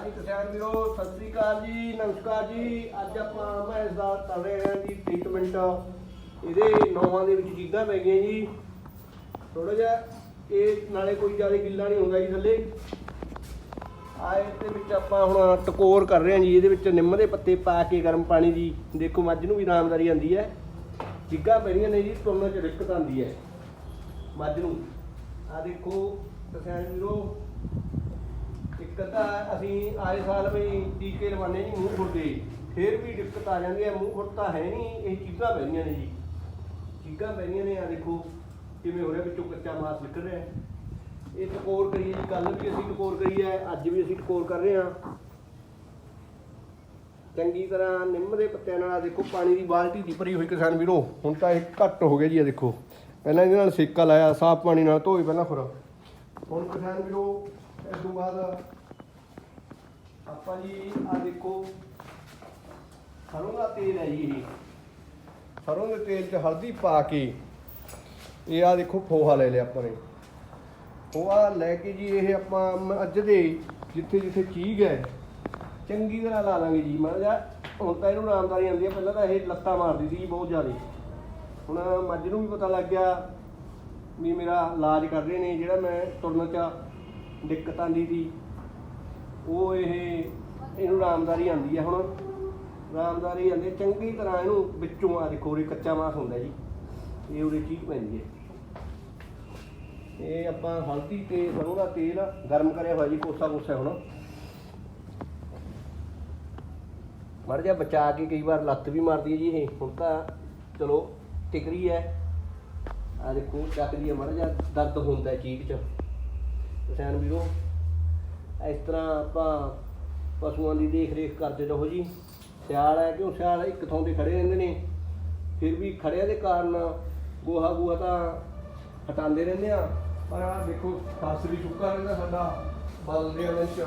ਹਾਂਜੀ ਕਿਸਾਨ ਵੀਰੋ ਸਤਿ ਸ੍ਰੀ ਅਕਾਲ ਜੀ, ਨਮਸਕਾਰ ਜੀ। ਅੱਜ ਆਪਾਂ ਮੈਂ ਇਸ ਦਾ ਕਰ ਰਹੇ ਹਾਂ ਜੀ ਟ੍ਰੀਟਮੈਂਟ ਇਹਦੇ ਨੌਵਾਂ ਦੇ ਵਿੱਚ ਚੀਜ਼ਾਂ ਪੈ ਗਈਆਂ ਜੀ। ਥੋੜਾ ਜਿਹਾ ਇਹ ਨਾਲੇ ਕੋਈ ਜ਼ਿਆਦਾ ਗਿੱਲਾ ਨਹੀਂ ਹੁੰਦਾ ਜੀ ਥੱਲੇ। ਆ ਇਹਦੇ ਵਿੱਚ ਆਪਾਂ ਹੁਣ ਟਕੋਰ ਕਰ ਰਹੇ ਹਾਂ ਜੀ। ਇਹਦੇ ਵਿੱਚ ਨਿੰਮ ਦੇ ਪੱਤੇ ਪਾ ਕੇ ਗਰਮ ਪਾਣੀ ਦੀ। ਦੇਖੋ, ਮੱਝ ਨੂੰ ਵੀ ਆਰਾਮਦਾਰੀ ਆਉਂਦੀ ਹੈ। ਚੀਜ਼ਾਂ ਪੈ ਰਹੀਆਂ ਨੇ ਜੀ, ਤੁਰਨ ਚ ਦਿੱਕਤ ਆਉਂਦੀ ਹੈ। ਮੱਝ ਨੂੰ। ਆ ਦੇਖੋ ਕਿਸਾਨ ਵੀਰੋ ਇੱਕ ਤਾਂ ਅਸੀਂ ਆਏ ਸਾਲ ਵੀ ਟੀਕੇ ਲਵਾਉਂਦੇ ਜੀ ਮੂੰਹ ਫੁੱਟਦੇ ਫਿਰ ਵੀ ਦਿੱਕਤ ਆ ਜਾਂਦੀ ਹੈ ਮੂੰਹ ਫੁੱਟ ਤਾਂ ਹੈ ਨਹੀਂ, ਇਹ ਚੀਜ਼ਾਂ ਪੈਂਦੀਆਂ ਨੇ ਜੀ। ਚੀਜ਼ਾਂ ਪੈਂਦੀਆਂ ਨੇ, ਆ ਦੇਖੋ, ਕਿਵੇਂ ਹੋ ਰਿਹਾ ਵਿੱਚੋਂ ਕੱਚਾ ਮਾਸ ਨਿਕਲ ਰਿਹਾ। ਇਹ ਟਕੋਰ ਕਰੀਏ ਜੀ ਕੱਲ ਵੀ ਅਸੀਂ ਟਕੋਰ ਕਰੀ ਹੈ ਅੱਜ ਵੀ ਅਸੀਂ ਟਕੋਰ ਕਰ ਰਹੇ ਹਾਂ। ਚੰਗੀ ਤਰ੍ਹਾਂ ਨਿੰਮ ਦੇ ਪੱਤਿਆਂ ਨਾਲ ਦੇਖੋ, ਪਾਣੀ ਦੀ ਬਾਲਟੀ ਦੀ ਭਰੀ ਹੋਈ ਕਿਸਾਨ ਵੀਰੋ, ਹੁਣ ਤਾਂ ਇਹ ਘੱਟ ਹੋ ਗਿਆ ਜੀ ਇਹ ਦੇਖੋ। ਪਹਿਲਾਂ ਇਹਦੇ ਨਾਲ ਸੇਕਾ ਲਾਇਆ, ਸਾਫ਼ ਪਾਣੀ ਨਾਲ ਧੋਏ ਪਹਿਲਾਂ ਖੁਰਾ। ਹੁਣ ਕਿਸਾਨ ਵੀਰੋ, ਇਸ ਤੋਂ ਬਾਅਦ ਆਪਾਂ ਜੀ ਆ ਦੇਖੋ ਸਰੋਂ ਦਾ ਤੇਲ ਹੈ ਜੀ ਇਹ। ਸਰੋਂ ਦੇ ਤੇਲ 'ਚ ਹਲਦੀ ਪਾ ਕੇ ਇਹ ਆ ਦੇਖੋ ਫੋਹਾ ਲੈ ਲਿਆ ਆਪਾਂ ਨੇ। ਫੋਹਾ ਲੈ ਕੇ ਜੀ ਇਹ ਆਪਾਂ ਅੱਜ ਦੇ ਜਿੱਥੇ ਜਿੱਥੇ ਚੀਜ਼ ਹੈ, ਚੰਗੀ ਤਰ੍ਹਾਂ ਲਾ ਲਾਂਗੇ ਜੀ। ਮੈਂ ਜਾ ਹੁਣ ਤਾਂ ਇਹਨੂੰ ਆਰਾਮਦਾਰੀ ਆਉਂਦੀ ਹੈ ਪਹਿਲਾਂ ਤਾਂ ਇਹ ਲੱਤਾਂ ਮਾਰਦੀ ਸੀ ਬਹੁਤ ਜ਼ਿਆਦਾ। ਹੁਣ ਮੱਝ ਨੂੰ ਵੀ ਪਤਾ ਲੱਗ ਗਿਆ ਵੀ ਮੇਰਾ ਇਲਾਜ ਕਰ ਰਹੇ ਨੇ, ਜਿਹੜਾ ਮੈਂ ਤੁਰਨ ਚ ਦਿੱਕਤ ਆਉਂਦੀ ਸੀ। ਉਹ ਇਹ, ਇਹਨੂੰ ਆਰਾਮਦਾਰੀ ਆਉਂਦੀ ਹੈ ਹੁਣ। ਆਰਾਮਦਾਰੀ ਆਉਂਦੀ ਚੰਗੀ ਤਰ੍ਹਾਂ ਇਹਨੂੰ ਵਿੱਚੋਂ ਆ ਦੇਖੋ, ਉਰੇ ਕੱਚਾ ਮਾਸ ਹੁੰਦਾ ਜੀ। ਇਹ ਉਰੇ ਚੀਜ਼ ਪੈਂਦੀ ਹੈ ਇਹ ਆਪਾਂ ਹਲਦੀ ਤੇ ਸਰੋਂ ਦਾ ਤੇਲ ਗਰਮ ਕਰਿਆ ਹੋਇਆ ਜੀ, ਕੋਸਾ ਕੋਸਾ ਹੁਣ। ਮਰ ਜਾ ਬਚਾ ਕੇ ਕਈ ਵਾਰ ਲੱਤ ਵੀ ਮਾਰਦੀ ਹੈ ਜੀ ਇਹ। ਹੁਣ ਤਾਂ ਚਲੋ, ਟਿਕਰੀ ਹੈ ਆ ਦੇਖੋ, ਚੱਕਦੀ ਹੈ ਮਰ ਜਾ ਦਰਦ ਹੁੰਦਾ ਚੀਕ ਚ। ਕਿਸਾਨ ਵੀਰੋ ਇਸ ਤਰ੍ਹਾਂ ਆਪਾਂ ਪਸ਼ੂਆਂ ਦੀ ਦੇਖ ਰੇਖ ਕਰਦੇ ਰਹੋ ਜੀ। ਸਿਆਲ ਹੈ, ਕਿਉਂ ਸਿਆਲ? ਇੱਕ ਥਾਂ ਤੇ ਖੜੇ ਰਹਿੰਦੇ ਨੇ। ਫਿਰ ਵੀ ਖੜਿਆਂ ਦੇ ਕਾਰਨ ਗੋਹਾ ਗੋਹਾ ਤਾਂ ਹਟਾਉਂਦੇ ਰਹਿੰਦੇ ਆ। ਪਰ ਆ ਦੇਖੋ ਫਸ ਵੀ ਸੁੱਕਾ ਰਹਿੰਦਾ ਸਾਡਾ ਬਦਲਦੇ ਆ ਵਿੱਚ।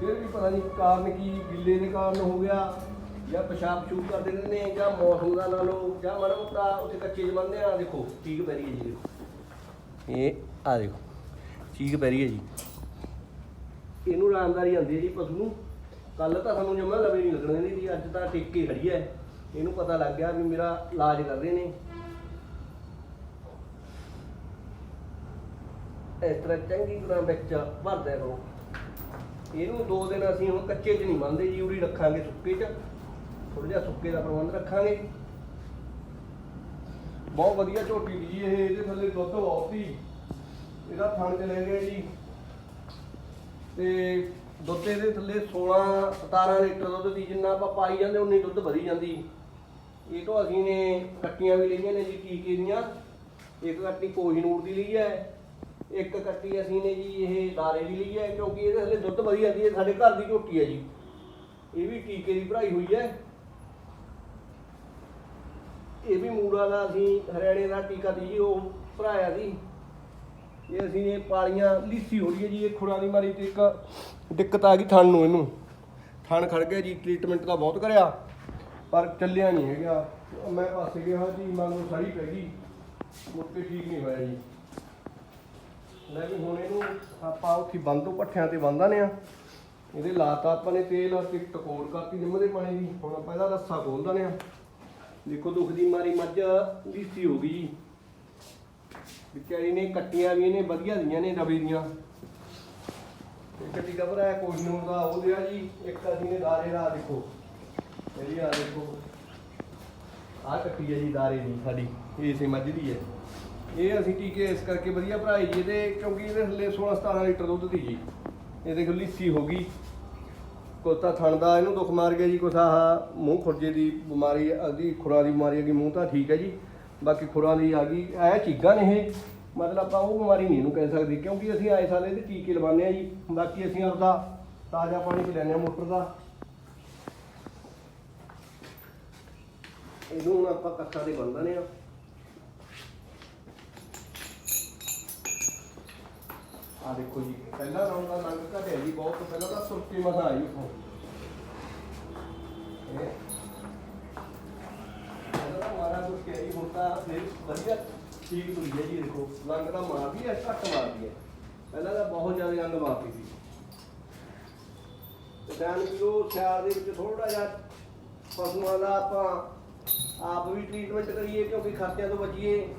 ਫਿਰ ਵੀ ਪਤਾ ਨਹੀਂ ਕਾਰਨ ਕੀ, ਗਿੱਲੇ ਦੇ ਕਾਰਨ ਹੋ ਗਿਆ, ਜਾਂ ਪਿਸ਼ਾਬ ਸ਼ੂਬ ਕਰਦੇ ਰਹਿੰਦੇ ਨੇ ਜਾਂ ਮੌਸਮ ਦਾ ਲਾ ਲਓ, ਜਾਂ ਮਾੜਾ ਮੋਟਾ ਉੱਥੇ ਕੱਚੇ ਜਮੰਦੇ ਆ। ਦੇਖੋ ਠੀਕ ਪੈ ਰਹੀ ਹੈ ਜੀ, ਦੇਖੋ। ਇਹ ਆ ਦੇਖੋ, ਚੀਕ ਪੈ ਰਹੀ ਹੈ ਜੀ। ਇਹਨੂੰ ਆਰਾਮਦਾਰੀ ਆਉਂਦੀ ਹੈ ਜੀ ਪਸ਼ੂ ਨੂੰ। ਕੱਲ ਤਾਂ ਸਾਨੂੰ ਜਮਾ ਲਵੇ ਨਹੀਂ ਲੱਗਣ ਦਿੰਦੀ ਸੀ ਅੱਜ ਤਾਂ ਟਿਕ ਕੇ ਖੜੀ ਹੈ। ਇਹਨੂੰ ਪਤਾ ਲੱਗ ਗਿਆ ਵੀ ਮੇਰਾ ਇਲਾਜ ਕਰ ਰਹੇ ਨੇ। ਇਸ ਤਰ੍ਹਾਂ ਚੰਗੀ ਤਰ੍ਹਾਂ ਵਿੱਚ ਭਰਦੇ ਰਹੋ। ਇਹਨੂੰ ਦੋ ਦਿਨ ਅਸੀਂ ਹੁਣ ਕੱਚੇ 'ਚ ਨਹੀਂ ਮੰਨਦੇ ਜੀ, ਉਰੀ ਰੱਖਾਂਗੇ ਸੁੱਕੇ 'ਚ। ਥੋੜਾ ਜਿਹਾ ਸੁੱਕੇ ਦਾ ਪ੍ਰਬੰਧ ਰੱਖਾਂਗੇ। ਬਹੁਤ ਵਧੀਆ ਝੋਟੀ ਜੀ ਇਹ, ਇਹਦੇ ਥੱਲੇ ਦੁੱਧ ਬਹੁਤ ਹੀ ਇਹਦਾ ਥਣ ਚ ਲੈ ਗਿਆ ਜੀ। ਤੇ ਦੁੱਧ ਇਹਦੇ ਥੱਲੇ 16 17 ਲੀਟਰ ਦੁੱਧ ਦੀ ਜਿੰਨਾ ਆਪਾਂ ਪਾਈ ਜਾਂਦੇ ਉਨੀ ਦੁੱਧ ਵਧੀ ਜਾਂਦੀ। ਇਹ ਤੋਂ ਅਸੀਂ ਨੇ ਕੱਟੀਆਂ ਵੀ ਲਈਆਂ ਨੇ ਜੀ ਟੀਕੇ ਦੀਆਂ। ਇੱਕ ਕੱਟੀ ਕੋਹੀਨੂਰ ਦੀ ਲਈ ਹੈ, ਇੱਕ ਕੱਟੀ ਅਸੀਂ ਨੇ ਜੀ ਇਹ ਦਾਰੇ ਦੀ ਲਈ ਹੈ, ਕਿਉਂਕਿ ਇਹਦੇ ਥੱਲੇ ਦੁੱਧ ਵਧੀ ਜਾਂਦੀ ਹੈ, ਸਾਡੇ ਘਰ ਦੀ ਝੋਟੀ ਹੈ ਜੀ। ਇਹ ਵੀ ਟੀਕੇ ਦੀ ਭਰਾਈ ਹੋਈ ਹੈ। ਇਹ ਵੀ ਮੂੜਾ ਦਾ ਅਸੀਂ ਹਰਿਆਣੇ ਦਾ ਟੀਕਾ ਦੀ ਜੀ, ਉਹ ਭਰਾਇਆ ਸੀ। ਇਹ ਅਸੀਂ ਇਹ ਪਾਲੀਆਂ ਲੀਸੀ ਹੋ ਰਹੀ ਹੈ ਜੀ, ਇਹ ਖੁਰਾ ਦੀ ਮਾਰੀ ਤੇ ਇੱਕ ਦਿੱਕਤ ਆ ਗਈ ਥਣ ਨੂੰ ਇਹਨੂੰ। ਥਣ ਖੜ ਗਿਆ ਜੀ ਟ੍ਰੀਟਮੈਂਟ ਤਾਂ ਬਹੁਤ ਕਰਿਆ, ਪਰ ਚੱਲਿਆ ਨਹੀਂ ਹੈਗਾ। ਮੈਂ ਪਾਸੇ ਗਿਆ, ਜੀ, ਮੰਨ ਲਓ ਸੜੀ ਪੈ ਗਈ, ਮੁੜ ਠੀਕ ਨਹੀਂ ਹੋਇਆ ਜੀ। ਲੈ ਵੀ ਹੁਣ ਇਹਨੂੰ ਆਪਾਂ ਉੱਥੇ ਬੰਦ ਤੋਂ ਪੱਠਿਆਂ ਤੇ ਬੰਦਾਂ ਆ ਇਹਦੇ ਲਾਤਾ ਆਪਾਂ ਨੇ ਤੇਲ ਤੇ ਟਕੋਰ ਕਰਤੀ ਨਿੰਮ ਦੇ ਪਾਣੀ ਦੀ, ਹੁਣ ਆਪਾਂ ਇਹਦਾ ਰੱਸਾ ਖੋਲ ਦਨੇ ਆ ਦੇਖੋ ਦੁੱਖ ਦੀ ਮਾਰੀ ਮੱਝ ਲੀਸੀ ਹੋ ਗਈ ਜੀ। ਵਿਚਾਰੀ ਨੇ ਕੱਟੀਆਂ ਵੀ ਇਹਨੇ, ਵਧੀਆ ਦੀਆਂ ਨੇ ਰਵੇ ਦੀਆਂ। ਤੇ ਕੱਟੀ ਕਬਰ ਹੈ ਕੋਈ ਨੂੰ ਦਾ ਉਹ ਦਿਆ ਜੀ, ਇੱਕ ਅਸੀਂ ਨੇ ਦਾਰੇ ਦਾ ਦੇਖੋ। ਇਹਦੀ ਆ ਦੇਖੋ। ਆਹ ਕੱਟੀ ਹੈ ਜੀ ਦਾਰੇ ਦੀ ਸਾਡੀ ਇਸੇ ਮੱਝ ਦੀ ਹੈ। ਇਹ ਅਸੀਂ ਟੀਕੇ ਇਸ ਕਰਕੇ ਵਧੀਆ ਭਰਾਈ ਜੀ, ਇਹਦੇ ਕਿਉਂਕਿ ਇਹਦੇ ਥੱਲੇ 16 17 ਲੀਟਰ ਦੁੱਧ ਦੀ ਜੀ। ਇਹਦੇ ਕੋਲ ਲਿੱਸੀ ਹੋ ਗਈ। ਕੋਤਾ ਥਣ ਦਾ ਇਹਨੂੰ ਦੁੱਖ ਮਾਰ ਗਿਆ ਜੀ ਕੁਛ ਆਹ ਮੂੰਹ ਖੁਰਜੇ ਦੀ ਬਿਮਾਰੀ ਅਦੀ ਖੁਰਾ ਦੀ ਬਿਮਾਰੀ ਆ ਗਈ ਮੂੰਹ ਤਾਂ ਠੀਕ ਹੈ ਜੀ। ਬਾਕੀ ਖੁਰਾਂ ਦੀ ਆ ਗਈ। ਇਹ ਚੀਜ਼ਾਂ ਨੇ ਇਹ। ਮਤਲਬ ਆਪਾਂ ਉਹ ਬਿਮਾਰੀ ਨਹੀਂ ਇਹਨੂੰ ਕਹਿ ਸਕਦੇ, ਕਿਉਂਕਿ ਅਸੀਂ ਆਏ ਸਾਲ ਇਹਦੇ ਟੀਕੇ ਲਵਾਉਂਦੇ ਆ ਜੀ। ਬਾਕੀ ਅਸੀਂ ਆਪਦਾ ਤਾਜ਼ਾ ਪਾਣੀ ਪਿਲਾਉਂਦੇ ਆ ਮੋਟਰ ਦਾ। ਇਹਨੂੰ ਹੁਣ ਆਪਾਂ ਕੱਖਾਂ ਦੇ ਬੰਨ੍ਹਦੇ ਆ ਆ ਦੇਖੋ ਜੀ, ਪਹਿਲਾਂ ਨਾਲੋਂ ਦਾ ਰੰਗ ਘਟਿਆ ਜੀ ਬਹੁਤ, ਪਹਿਲਾਂ ਤਾਂ ਸੁਰਤੀ ਮਸਾ ਆਈ ਉਥੋਂ ਇਹ ਪਹਿਲਾਂ ਤਾਂ ਮਾਰਾ ਕੁਝ ਕਹੀ ਹੁਣ ਤਾਂ ਫਿਰ ਵਧੀਆ ਠੀਕ ਹੋਈ ਹੈ ਜੀ ਦੇਖੋ। ਰੰਗ ਤਾਂ ਮਾਰਦੀ ਹੈ, ਘੱਟ ਮਾਰਦੀ ਹੈ। ਪਹਿਲਾਂ ਤਾਂ ਬਹੁਤ ਜ਼ਿਆਦਾ ਰੰਗ ਮਾਰਦੀ ਸੀ। ਕਿਸਾਨ ਵੀਰੋ ਸਿਆਲ ਦੇ ਵਿੱਚ ਥੋੜਾ ਜਿਹਾ ਪਸ਼ੂਆਂ ਦਾ ਆਪਾਂ ਆਪ ਵੀ ਟ੍ਰੀਟਮੈਂਟ ਕਰੀਏ, ਕਿਉਂਕਿ ਖਰਚਿਆਂ ਤੋਂ ਬਚੀਏ।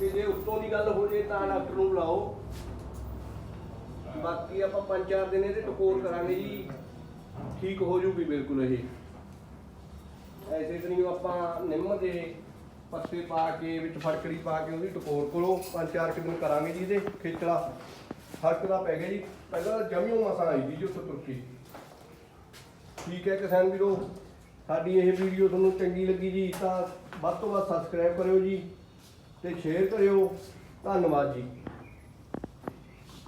ਤੇ ਜੇ ਉੱਤੋਂ ਦੀ ਗੱਲ ਹੋ ਜੇ ਤਾਂ ਡਾਕਟਰ ਨੂੰ ਬੁਲਾਓ। ਬਾਕੀ ਆਪਾਂ ਪੰਜ ਚਾਰ ਦਿਨ ਇਹਦੇ ਟਕੋਰ ਕਰਾਂਗੇ ਜੀ। ਠੀਕ ਹੋ ਜੂਗੀ ਬਿਲਕੁਲ ਇਹ। ਐਸੇ ਤਰੀ ਆਪਾਂ ਨਿੰਮ ਦੇ ਪੱਤੇ ਪਾ ਕੇ, ਵਿੱਚ ਫੜਕੜੀ ਪਾ ਕੇ ਉਹਦੀ ਟਕੋਰ ਕੋਲੋਂ ਪੰਜ ਚਾਰ ਕੁ ਦਿਨ ਕਰਾਂਗੇ ਜੀ ਇਹਦੇ, ਖੇਚਲਾ। ਫ਼ਰਕ ਦਾ ਪੈ ਗਿਆ ਜੀ। ਪਹਿਲਾਂ ਜਮਿਓ ਮਸਾਂ ਆਈ ਜੀ ਜੋ ਤੁਰ ਕੇ। ਠੀਕ ਹੈ ਕਿਸਾਨ ਵੀਰੋ, ਸਾਡੀ ਇਹ ਵੀਡੀਓ ਤੁਹਾਨੂੰ ਚੰਗੀ ਲੱਗੀ ਜੀ, ਤਾਂ ਵੱਧ ਤੋਂ ਵੱਧ ਸਬਸਕ੍ਰਾਈਬ ਕਰਿਓ ਜੀ ਤੇ ਸ਼ੇਅਰ ਕਰਿਓ। ਧੰਨਵਾਦ ਜੀ।